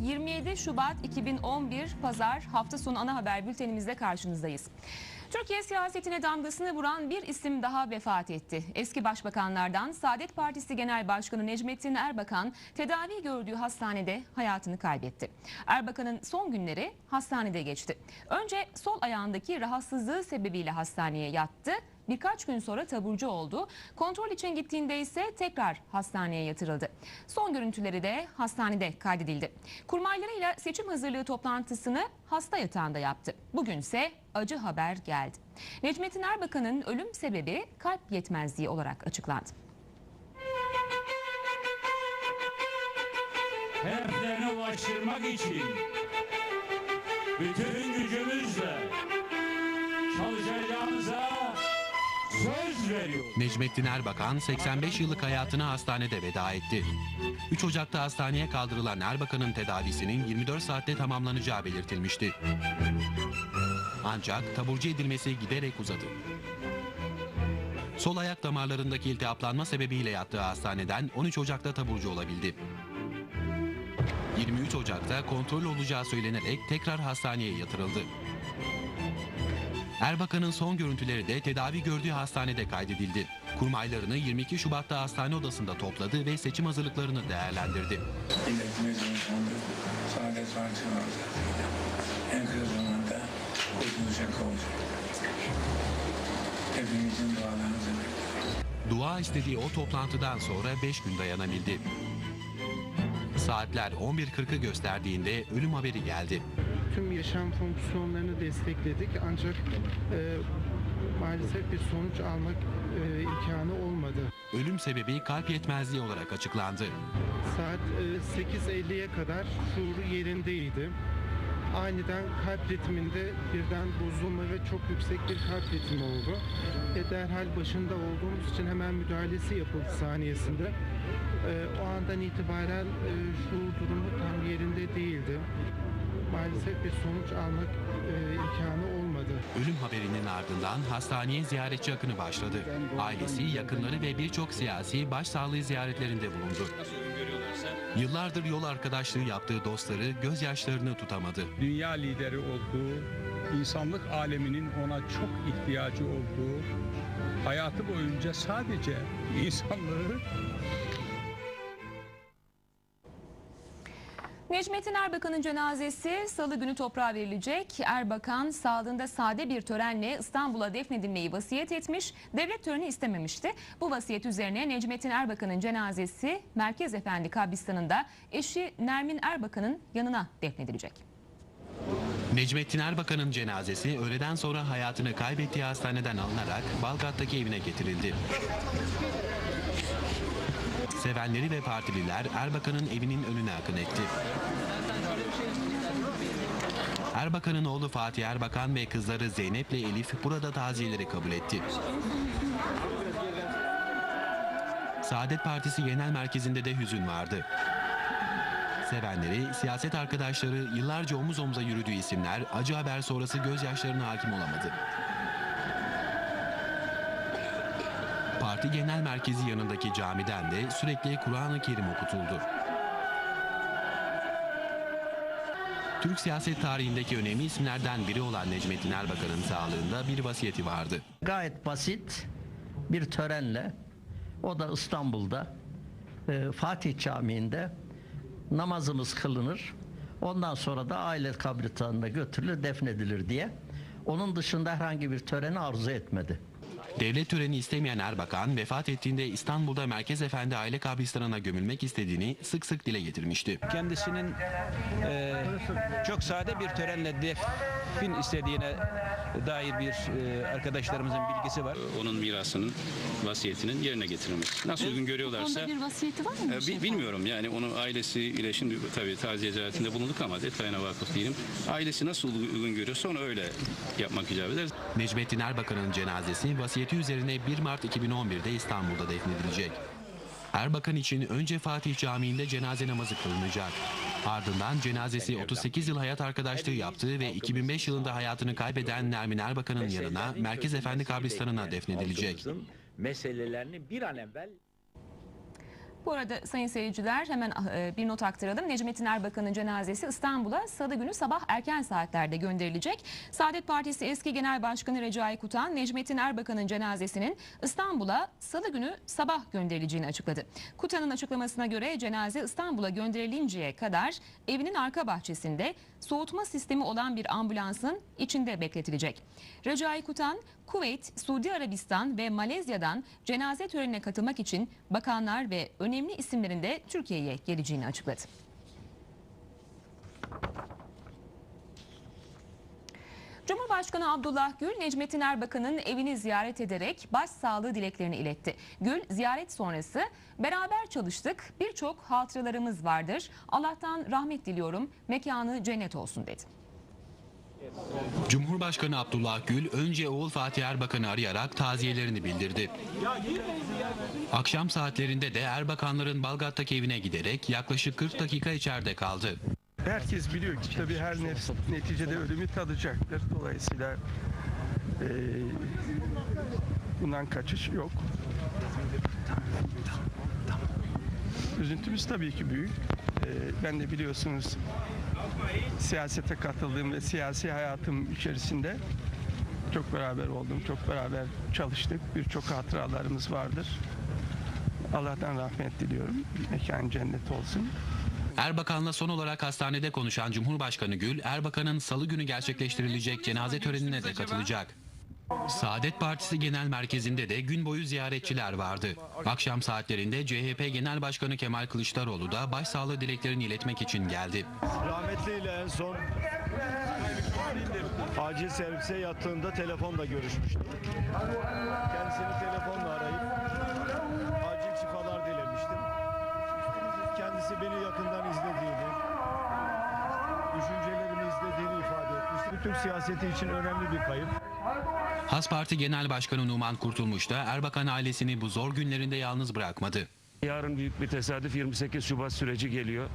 27 Şubat 2011 Pazar hafta sonu ana haber bültenimizde karşınızdayız. Türkiye siyasetine damgasını vuran bir isim daha vefat etti. Eski başbakanlardan Saadet Partisi Genel Başkanı Necmettin Erbakan tedavi gördüğü hastanede hayatını kaybetti. Erbakan'ın son günleri hastanede geçti. Önce sol ayağındaki rahatsızlığı sebebiyle hastaneye yattı. Birkaç gün sonra taburcu oldu. Kontrol için gittiğinde ise tekrar hastaneye yatırıldı. Son görüntüleri de hastanede kaydedildi. Kurmaylarıyla seçim hazırlığı toplantısını hasta yatağında yaptı. Bugünse acı haber geldi. Necmettin Erbakan'ın ölüm sebebi kalp yetmezliği olarak açıklandı. hedeflerine ulaştırmak için bütün gücümüzle Necmettin Erbakan 85 yıllık hayatına hastanede veda etti. 3 Ocak'ta hastaneye kaldırılan Erbakan'ın tedavisinin 24 saatte tamamlanacağı belirtilmişti. Ancak taburcu edilmesi giderek uzadı. Sol ayak damarlarındaki iltihaplanma sebebiyle yattığı hastaneden 13 Ocak'ta taburcu olabildi. 23 Ocak'ta kontrol olacağı söylenerek tekrar hastaneye yatırıldı. Erbakan'ın son görüntüleri de tedavi gördüğü hastanede kaydedildi. Kurmaylarını 22 Şubat'ta hastane odasında topladı ve seçim hazırlıklarını değerlendirdi. En kısa zamanda kurtuluşa kavuşacak. Hepimizin dualarınızı. Dua istediği o toplantıdan sonra 5 gün dayanabildi. Saatler 11.40'ı gösterdiğinde ölüm haberi geldi. Tüm yaşam fonksiyonlarını destekledik ancak e, maalesef bir sonuç almak e, imkanı olmadı. Ölüm sebebi kalp yetmezliği olarak açıklandı. Saat e, 8.50'ye kadar şuuru yerindeydi. Aniden kalp ritminde birden bozulma ve çok yüksek bir kalp ritmi oldu. Ve derhal başında olduğumuz için hemen müdahalesi yapıldı saniyesinde. E, o andan itibaren e, şuur Maalesef bir sonuç almak e, imkanı olmadı. Ölüm haberinin ardından hastaneye ziyaretçi akını başladı. Ailesi, yakınları ve birçok siyasi başsağlığı ziyaretlerinde bulundu. Yıllardır yol arkadaşlığı yaptığı dostları gözyaşlarını tutamadı. dünya lideri olduğu, insanlık aleminin ona çok ihtiyacı olduğu, hayatı boyunca sadece insanlığı Necmettin Erbakan'ın cenazesi salı günü toprağa verilecek. Erbakan sağlığında sade bir törenle İstanbul'a defnedilmeyi vasiyet etmiş. Devlet töreni istememişti. Bu vasiyet üzerine Necmettin Erbakan'ın cenazesi Merkez Efendi kabristanında eşi Nermin Erbakan'ın yanına defnedilecek. Necmettin Erbakan'ın cenazesi öğleden sonra hayatını kaybettiği hastaneden alınarak Balgat'taki evine getirildi. Sevenleri ve partililer Erbakan'ın evinin önüne akın etti. Erbakan'ın oğlu Fatih Erbakan ve kızları Zeynep ile Elif burada taziyeleri kabul etti. Saadet Partisi Genel Merkezi'nde de hüzün vardı. Sevenleri, siyaset arkadaşları, yıllarca omuz omuza yürüdüğü isimler acı haber sonrası gözyaşlarına hakim olamadı. Parti Genel Merkezi yanındaki camiden de sürekli Kur'an-ı Kerim okutuldu. Türk siyaset tarihindeki önemli isimlerden biri olan Necmettin Erbakan'ın sağlığında bir vasiyeti vardı. Gayet basit bir törenle o da İstanbul'da e, Fatih Camii'nde namazımız kılınır. Ondan sonra da aile kabristanına götürülür, defnedilir diye. Onun dışında herhangi bir töreni arzu etmedi. Devlet töreni istemeyen Erbakan vefat ettiğinde İstanbul'da Merkez Efendi Aile Kabristanı'na gömülmek istediğini sık sık dile getirmişti. kendisinin e, çok sade bir törenle defin istediğine dair bir e, arkadaşlarımızın bilgisi var. onun mirasının vasiyetinin yerine getirilmesi. Nasıl uygun görüyorlarsa bir vasiyeti var mı? e, bi- bilmiyorum yani onu ailesiyle şimdi tabii taziye ziyaretinde bulunduk ama detayına vakıf değilim. Ailesi nasıl uygun görüyorsa onu öyle yapmak icap eder. Necmettin Erbakan'ın cenazesi vasiyeti üzerine 1 Mart 2011'de İstanbul'da defnedilecek. Erbakan için önce Fatih Camii'nde cenaze namazı kılınacak. Ardından cenazesi 38 yıl hayat arkadaşlığı yaptığı ve 2005 yılında hayatını kaybeden Nermin Erbakan'ın yanına Merkez Efendi Kabristanı'na defnedilecek. meselelerini bir an evvel Bu arada sayın seyirciler hemen e, bir not aktaralım. Necmettin Erbakan'ın cenazesi İstanbul'a salı günü sabah erken saatlerde gönderilecek. Saadet Partisi eski Genel Başkanı Recai Kutan, Necmettin Erbakan'ın cenazesinin İstanbul'a salı günü sabah gönderileceğini açıkladı. Kutan'ın açıklamasına göre cenaze İstanbul'a gönderilinceye kadar evinin arka bahçesinde soğutma sistemi olan bir ambulansın içinde bekletilecek. Recai Kutan, Kuveyt, Suudi Arabistan ve Malezya'dan cenaze törenine katılmak için bakanlar ve önemli isimlerin de Türkiye'ye geleceğini açıkladı. Cumhurbaşkanı Abdullah Gül, Necmettin Erbakan'ın evini ziyaret ederek başsağlığı dileklerini iletti. Gül, ziyaret sonrası beraber çalıştık, birçok hatıralarımız vardır. Allah'tan rahmet diliyorum, mekanı cennet olsun dedi. Cumhurbaşkanı Abdullah Gül önce oğul Fatih Erbakan'ı arayarak taziyelerini bildirdi. Akşam saatlerinde de Erbakanların Balgat'taki evine giderek yaklaşık 40 dakika içeride kaldı. Herkes biliyor ki tabii her nefs neticede ölümü tadacaktır. Dolayısıyla eee, bundan kaçış yok. Üzüntümüz tabii ki büyük. Eee, ben de biliyorsunuz siyasete katıldığım ve siyasi hayatım içerisinde çok beraber oldum, çok beraber çalıştık. Birçok hatıralarımız vardır. Allah'tan rahmet diliyorum. Mekan cennet olsun. Erbakan'la son olarak hastanede konuşan Cumhurbaşkanı Gül, Erbakan'ın salı günü gerçekleştirilecek cenaze törenine de katılacak. Saadet Partisi Genel Merkezi'nde de gün boyu ziyaretçiler vardı. Akşam saatlerinde CHP Genel Başkanı Kemal Kılıçdaroğlu da başsağlığı dileklerini iletmek için geldi. Rahmetliyle en son acil servise yattığında telefonla görüşmüştüm. Kendisini telefonla arayıp acil şifalar dilemiştim. Kendisi beni yakından izlediğini, düşüncelerimi izlediğini ifade etmişti. Türk siyaseti için önemli bir kayıp. Has Parti Genel Başkanı Numan Kurtulmuş da Erbakan ailesini bu zor günlerinde yalnız bırakmadı. Yarın büyük bir tesadüf 28 Şubat süreci geliyor.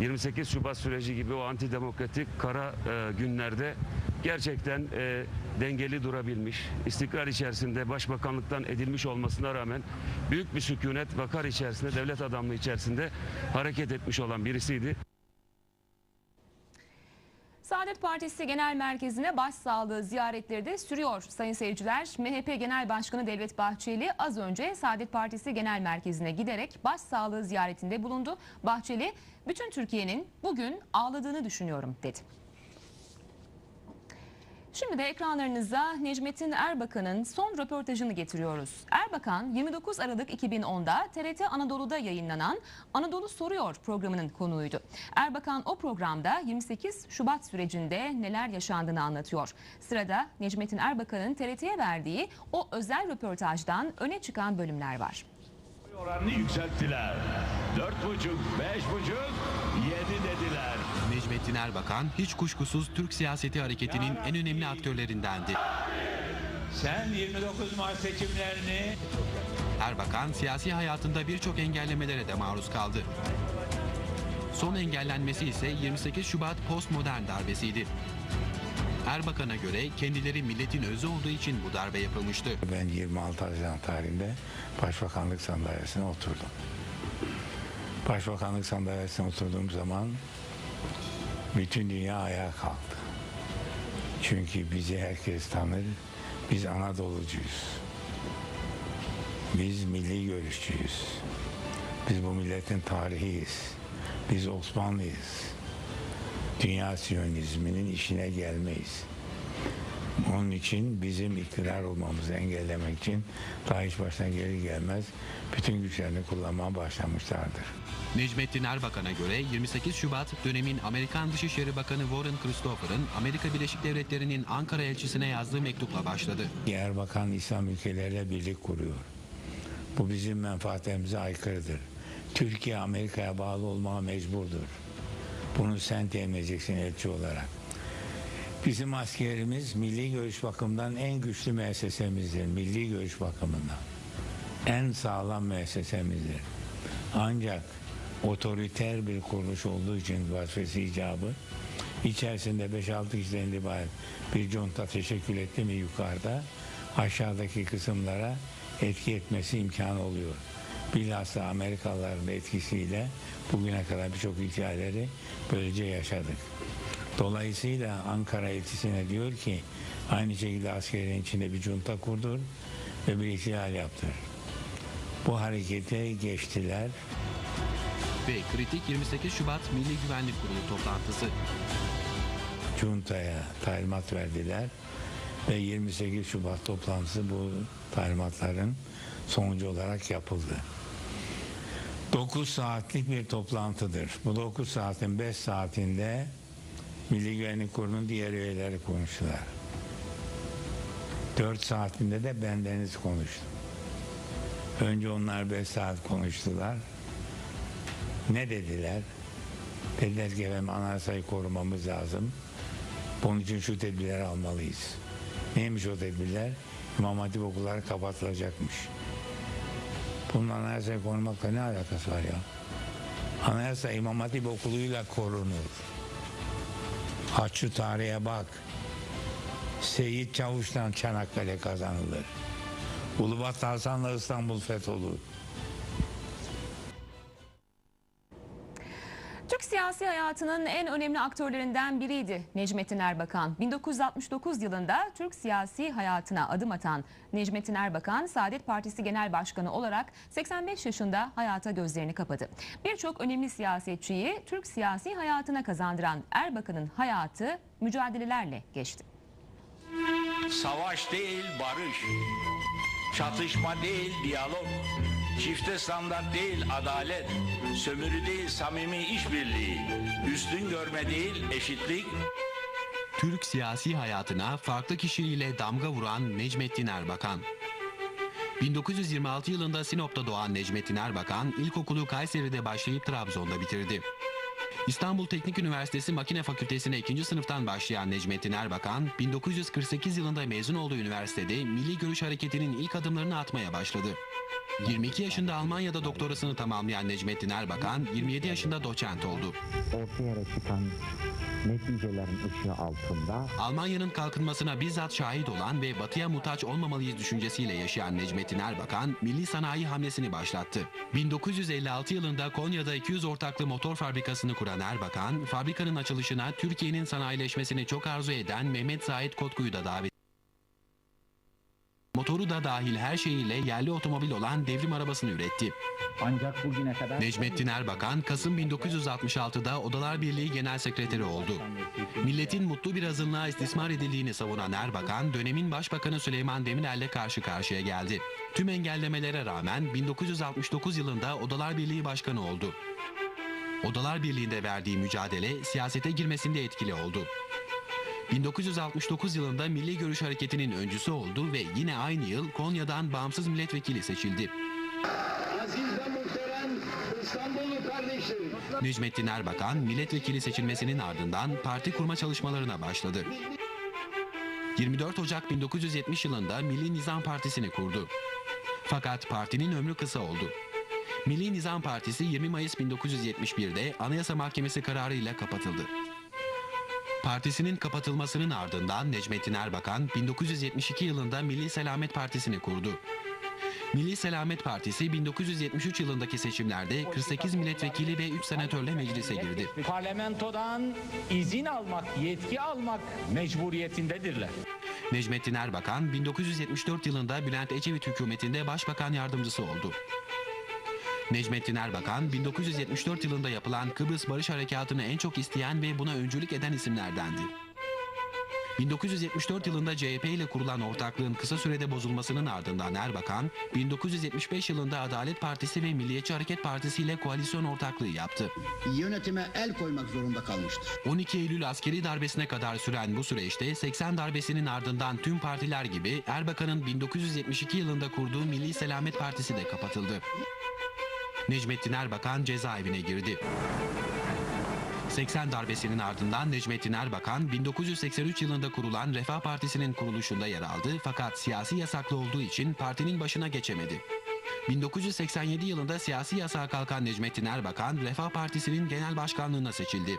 28 Şubat süreci gibi o antidemokratik kara e, günlerde gerçekten e, dengeli durabilmiş, istikrar içerisinde başbakanlıktan edilmiş olmasına rağmen büyük bir sükunet, vakar içerisinde, devlet adamlığı içerisinde hareket etmiş olan birisiydi. Saadet Partisi Genel Merkezi'ne başsağlığı ziyaretleri de sürüyor sayın seyirciler. MHP Genel Başkanı Devlet Bahçeli az önce Saadet Partisi Genel Merkezi'ne giderek başsağlığı ziyaretinde bulundu. Bahçeli, bütün Türkiye'nin bugün ağladığını düşünüyorum dedi. Şimdi de ekranlarınıza Necmettin Erbakan'ın son röportajını getiriyoruz. Erbakan 29 Aralık 2010'da TRT Anadolu'da yayınlanan Anadolu Soruyor programının konuğuydu. Erbakan o programda 28 Şubat sürecinde neler yaşandığını anlatıyor. Sırada Necmettin Erbakan'ın TRT'ye verdiği o özel röportajdan öne çıkan bölümler var. Oranını yükselttiler. Dört buçuk, beş buçuk, yedi dediler. Necmettin Erbakan hiç kuşkusuz Türk siyaseti hareketinin en önemli aktörlerindendi. Sen 29 Mart seçimlerini Erbakan siyasi hayatında birçok engellemelere de maruz kaldı. Son engellenmesi ise 28 Şubat postmodern darbesiydi. Erbakan'a göre kendileri milletin özü olduğu için bu darbe yapılmıştı. Ben 26 Haziran tarihinde Başbakanlık sandalyesine oturdum. Başbakanlık sandalyesine oturduğum zaman bütün dünya ayağa kalktı. Çünkü bizi herkes tanır. Biz Anadolucuyuz. Biz milli görüşçüyüz. Biz bu milletin tarihiyiz. Biz Osmanlıyız. Dünya Siyonizminin işine gelmeyiz. Onun için bizim iktidar olmamızı engellemek için daha hiç başına gelir gelmez bütün güçlerini kullanmaya başlamışlardır. Necmettin Erbakan'a göre 28 Şubat dönemin Amerikan Dışişleri Bakanı Warren Christopher'ın Amerika Birleşik Devletleri'nin Ankara elçisine yazdığı mektupla başladı. Erbakan İslam ülkeleriyle birlik kuruyor. Bu bizim menfaatlerimize aykırıdır. Türkiye Amerika'ya bağlı olmaya mecburdur. Bunu sen temin edeceksin elçi olarak. Bizim askerimiz milli görüş bakımından en güçlü müessesemizdir. Milli görüş bakımından. En sağlam müessesemizdir. Ancak otoriter bir kuruluş olduğu için vazifesi icabı içerisinde 5-6 kişiden ibaret bir conta teşekkül etti mi yukarıda aşağıdaki kısımlara etki etmesi imkanı oluyor. Bilhassa Amerikalıların etkisiyle bugüne kadar birçok hikayeleri böylece yaşadık. Dolayısıyla Ankara etkisine diyor ki aynı şekilde askerin içinde bir junta kurdur ve bir ihtilal yaptır. Bu harekete geçtiler. Ve kritik 28 Şubat Milli Güvenlik Kurulu toplantısı. Junta'ya talimat verdiler ve 28 Şubat toplantısı bu talimatların sonucu olarak yapıldı. 9 saatlik bir toplantıdır. Bu 9 saatin 5 saatinde Milli Güvenlik Kurulu'nun diğer üyeleri konuştular. 4 saatinde de bendeniz konuştu. Önce onlar 5 saat konuştular. Ne dediler? Dediler ki efendim anayasayı korumamız lazım. Bunun için şu tedbirleri almalıyız. Neymiş o tedbirler? İmam Hatip okulları kapatılacakmış. Bunun anayasayı korumakla ne alakası var ya? Anayasa İmam Hatip okuluyla korunur. Aç şu tarihe bak. Seyit Çavuş'tan Çanakkale kazanılır. Ulubat Hasan'la İstanbul fetholur. Türk siyasi hayatının en önemli aktörlerinden biriydi Necmettin Erbakan. 1969 yılında Türk siyasi hayatına adım atan Necmettin Erbakan, Saadet Partisi Genel Başkanı olarak 85 yaşında hayata gözlerini kapadı. Birçok önemli siyasetçiyi Türk siyasi hayatına kazandıran Erbakan'ın hayatı mücadelelerle geçti. Savaş değil barış. Çatışma değil diyalog. Çifte standart değil adalet. Sömürü değil samimi işbirliği. Üstün görme değil eşitlik. Türk siyasi hayatına farklı kişiliğiyle damga vuran Necmettin Erbakan. 1926 yılında Sinop'ta doğan Necmettin Erbakan, ilkokulu Kayseri'de başlayıp Trabzon'da bitirdi. İstanbul Teknik Üniversitesi Makine Fakültesine ikinci sınıftan başlayan Necmettin Erbakan, 1948 yılında mezun olduğu üniversitede Milli Görüş Hareketi'nin ilk adımlarını atmaya başladı. 22 yaşında Almanya'da doktorasını tamamlayan Necmettin Erbakan, 27 yaşında doçent oldu. ortaya çıkan neticelerin ışığı altında Almanya'nın kalkınmasına bizzat şahit olan ve batıya muhtaç olmamalıyız düşüncesiyle yaşayan Necmettin Erbakan, milli sanayi hamlesini başlattı. 1956 yılında Konya'da 200 ortaklı motor fabrikasını kuran Erbakan, fabrikanın açılışına Türkiye'nin sanayileşmesini çok arzu eden Mehmet Zahit Kotku'yu da davet Motoru da dahil her şeyiyle yerli otomobil olan devrim arabasını üretti. ancak bugüne kadar Necmettin Erbakan, Kasım 1966'da Odalar Birliği Genel Sekreteri oldu. Milletin mutlu bir azınlığa istismar edildiğini savunan Erbakan, dönemin Başbakanı Süleyman Demirel'le karşı karşıya geldi. Tüm engellemelere rağmen 1969 yılında Odalar Birliği Başkanı oldu. Odalar Birliği'nde verdiği mücadele siyasete girmesinde etkili oldu. 1969 yılında Milli Görüş Hareketi'nin öncüsü oldu ve yine aynı yıl Konya'dan bağımsız milletvekili seçildi. Necmettin Erbakan milletvekili seçilmesinin ardından parti kurma çalışmalarına başladı. 24 Ocak 1970 yılında Milli Nizam Partisi'ni kurdu. Fakat partinin ömrü kısa oldu. Milli Nizam Partisi 20 Mayıs 1971'de Anayasa Mahkemesi kararıyla kapatıldı. Partisinin kapatılmasının ardından Necmettin Erbakan 1972 yılında Milli Selamet Partisi'ni kurdu. Milli Selamet Partisi 1973 yılındaki seçimlerde 48 milletvekili ve 3 senatörle meclise girdi. Parlamentodan izin almak, yetki almak mecburiyetindedirler. Necmettin Erbakan 1974 yılında Bülent Ecevit hükümetinde başbakan yardımcısı oldu. Necmettin Erbakan 1974 yılında yapılan Kıbrıs Barış Harekatı'nı en çok isteyen ve buna öncülük eden isimlerdendi. 1974 yılında CHP ile kurulan ortaklığın kısa sürede bozulmasının ardından Erbakan, 1975 yılında Adalet Partisi ve Milliyetçi Hareket Partisi ile koalisyon ortaklığı yaptı. Yönetime el koymak zorunda kalmıştır. 12 Eylül askeri darbesine kadar süren bu süreçte 80 darbesinin ardından tüm partiler gibi Erbakan'ın 1972 yılında kurduğu Milli Selamet Partisi de kapatıldı. Necmettin Erbakan cezaevine girdi. 80 darbesinin ardından Necmettin Erbakan 1983 yılında kurulan Refah Partisi'nin kuruluşunda yer aldı fakat siyasi yasaklı olduğu için partinin başına geçemedi. 1987 yılında siyasi yasağa kalkan Necmettin Erbakan Refah Partisi'nin genel başkanlığına seçildi.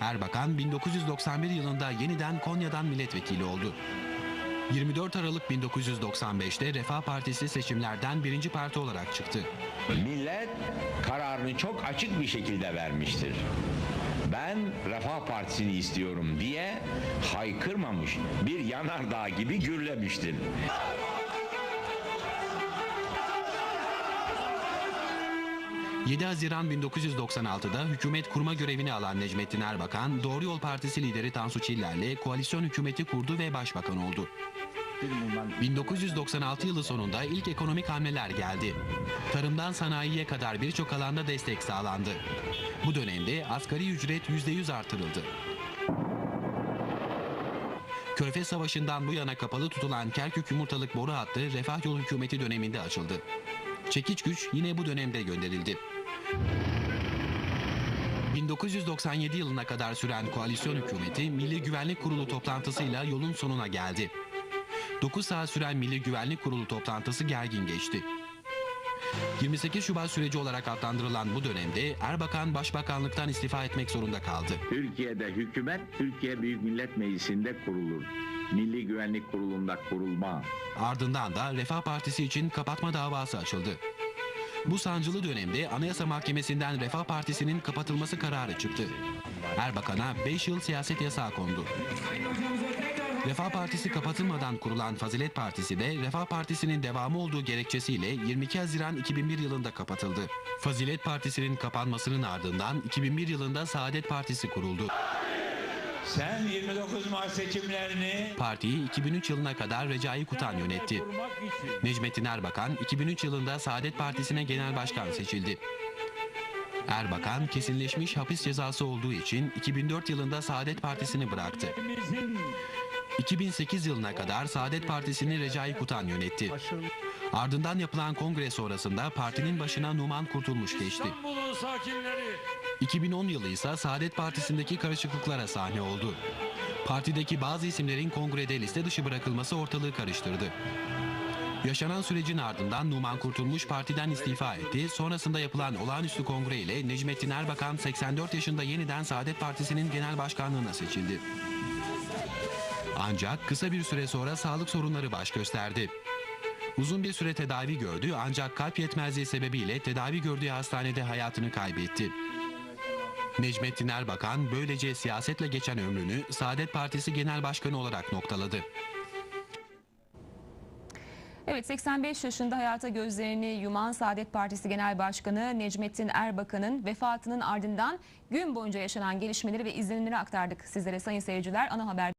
Erbakan 1991 yılında yeniden Konya'dan milletvekili oldu. 24 Aralık 1995'te Refah Partisi seçimlerden birinci parti olarak çıktı. Millet kararını çok açık bir şekilde vermiştir. Ben Refah Partisi'ni istiyorum diye haykırmamış, bir yanardağ gibi gürlemiştir. — 7 Haziran 1996'da hükümet kurma görevini alan Necmettin Erbakan, Doğru Yol Partisi lideri Tansu Çiller'le koalisyon hükümeti kurdu ve başbakan oldu. 1996 yılı sonunda ilk ekonomik hamleler geldi. Tarımdan sanayiye kadar birçok alanda destek sağlandı. Bu dönemde asgari ücret %100 artırıldı. Körfez Savaşı'ndan bu yana kapalı tutulan Kerkük Yumurtalık boru hattı Refah Yol hükümeti döneminde açıldı. Çekiç güç yine bu dönemde gönderildi. 1997 yılına kadar süren koalisyon hükümeti Milli Güvenlik Kurulu toplantısıyla yolun sonuna geldi. 9 saat süren Milli Güvenlik Kurulu toplantısı gergin geçti. 28 Şubat süreci olarak adlandırılan bu dönemde Erbakan başbakanlıktan istifa etmek zorunda kaldı. Türkiye'de hükümet Türkiye Büyük Millet Meclisi'nde kurulur. Milli Güvenlik Kurulu'nda kurulma. Ardından da Refah Partisi için kapatma davası açıldı. Bu sancılı dönemde Anayasa Mahkemesi'nden Refah Partisi'nin kapatılması kararı çıktı. Erbakan'a 5 yıl siyaset yasağı kondu. Refah Partisi kapatılmadan kurulan Fazilet Partisi de Refah Partisi'nin devamı olduğu gerekçesiyle 22 Haziran 2001 yılında kapatıldı. Fazilet Partisi'nin kapanmasının ardından 2001 yılında Saadet Partisi kuruldu. Sen 29 Mart seçimlerini Partiyi 2003 yılına kadar Recai Kutan yönetti. Necmettin Erbakan 2003 yılında Saadet Partisi'ne genel başkan seçildi. Erbakan kesinleşmiş hapis cezası olduğu için 2004 yılında Saadet Partisi'ni bıraktı. 2008 yılına kadar Saadet Partisi'ni Recai Kutan yönetti. Ardından yapılan kongre sonrasında partinin başına Numan Kurtulmuş geçti. İstanbul'un sakinleri 2010 yılı ise Saadet Partisi'ndeki karışıklıklara sahne oldu. Partideki bazı isimlerin kongrede liste dışı bırakılması ortalığı karıştırdı. Yaşanan sürecin ardından Numan Kurtulmuş partiden istifa etti. Sonrasında yapılan olağanüstü kongre ile Necmettin Erbakan 84 yaşında yeniden Saadet Partisi'nin genel başkanlığına seçildi. Ancak kısa bir süre sonra sağlık sorunları baş gösterdi. Uzun bir süre tedavi gördü ancak kalp yetmezliği sebebiyle tedavi gördüğü hastanede hayatını kaybetti. Necmettin Erbakan böylece siyasetle geçen ömrünü Saadet Partisi Genel Başkanı olarak noktaladı. Evet 85 yaşında hayata gözlerini yuman Saadet Partisi Genel Başkanı Necmettin Erbakan'ın vefatının ardından gün boyunca yaşanan gelişmeleri ve izlenimleri aktardık sizlere sayın seyirciler. Ana haber